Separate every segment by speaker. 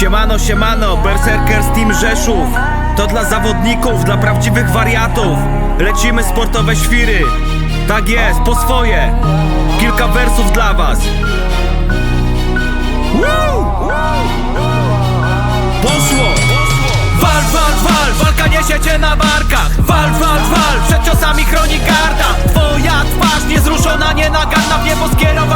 Speaker 1: Siemano, siemano, Berserkers Team Rzeszów. To dla zawodników, dla prawdziwych wariatów. Lecimy sportowe świry. Tak jest, po swoje. Kilka wersów dla was! Poszło! Wal, wal, wal, walka niesie cię na barkach. Wal, wal, wal, przed ciosami chroni garda Twoja twarz niezruszona, nienaganna W niebo skierowane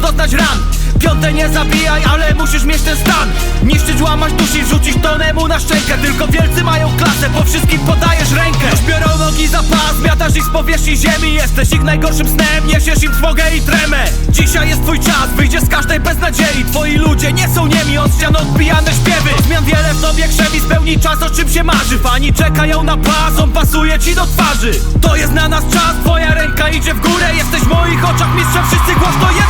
Speaker 1: doznać ran. Piąte nie zabijaj, ale musisz mieć ten stan. Niszczyć, łamać dusi, rzucić tonemu na szczękę. Tylko wielcy mają klasę, po wszystkim podajesz rękę. Już biorą nogi za pas, zmiatasz ich z powierzchni ziemi. Jesteś ich najgorszym snem, niesiesz im trwogę i tremę. Dzisiaj jest twój czas, wyjdziesz z każdej beznadziei. Twoi ludzie nie są niemi, od ścian odbijane śpiewy. Zmian wiele w tobie krzewi, spełni czas, o czym się marzy. Fani czekają na pas, on pasuje ci do twarzy. To jest na nas czas, twoja ręka idzie w górę. Jesteś w moich oczach mistrzem, wszyscy głośno
Speaker 2: Kiedy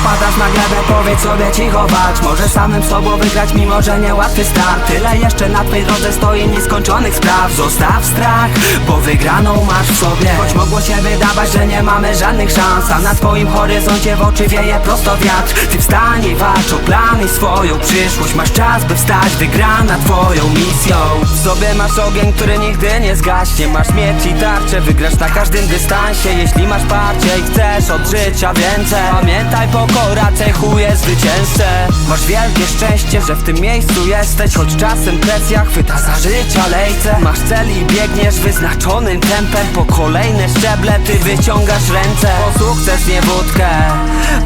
Speaker 2: upadasz na glebę, powiedz sobie cicho walcz Możesz samym sobą wygrać, mimo że niełatwy start. Tyle jeszcze na twej drodze stoi nieskończonych spraw. Zostaw strach, bo wygraną masz w sobie. Choć mogło się wydawać, że nie mamy żadnych szans A na twoim horyzoncie w oczy wieje prosto wiatr. Ty wstań i walcz o plan i swoją przyszłość Masz czas, by wstać, wygrana twoją misją. W sobie masz ogień, który nigdy nie zgaśnie. Masz miecz i tarczę, wygrasz na każdym dystansie. Jeśli masz parcie i chcesz od życia więcej Pamiętaj, pokora cechuje zwycięzcę. Masz wielkie szczęście, że w tym miejscu jesteś Choć czasem presja chwyta za życia lejce. Masz cel i biegniesz wyznaczonym tempem. Po kolejne szczeble ty wyciągasz ręce. Po sukces nie wódkę.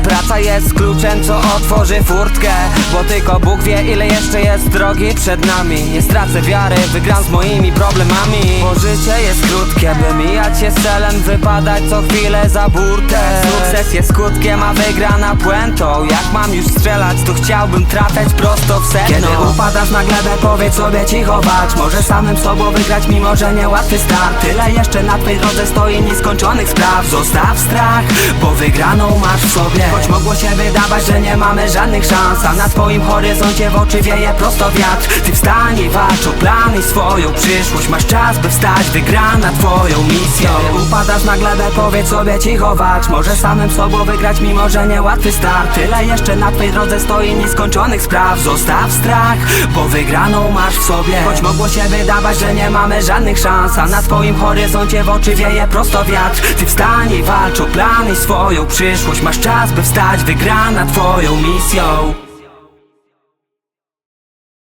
Speaker 2: Praca jest kluczem, co otworzy furtkę. Bo tylko Bóg wie ile jeszcze jest drogi przed nami. Nie stracę wiary, wygram z moimi problemami. Bo życie jest krótkie, by mijać się z celem Wypadać co chwilę za burtę. Sukces jest skutkiem, a wygrana puentą. Jak mam już strzelać, to chciałbym trafiać prosto w sedno. Kiedy upadasz na glebę, powiedz sobie cicho walcz Możesz samym sobą wygrać, mimo że niełatwy start. Tyle jeszcze na twej drodze stoi nieskończonych spraw. Zostaw strach, bo wygraną masz w sobie. Choć mogło się wydawać, że nie mamy żadnych szans A na twoim horyzoncie w oczy wieje prosto wiatr. Ty wstań i walcz o plan i swoją przyszłość. Masz czas, by wstać, wygrana twoją misją. Upadasz na glebę, powiedz sobie cicho walcz. Możesz samym sobą wygrać, mimo że niełatwy start. Tyle jeszcze na twej drodze stoi nieskończonych spraw. Zostaw strach, bo wygraną masz w sobie. Choć mogło się wydawać, że nie mamy żadnych szans A na twoim horyzoncie w oczy wieje prosto wiatr. Ty wstań i walcz o plan i swoją przyszłość. Masz czas, by wstać, wygrana twoją misją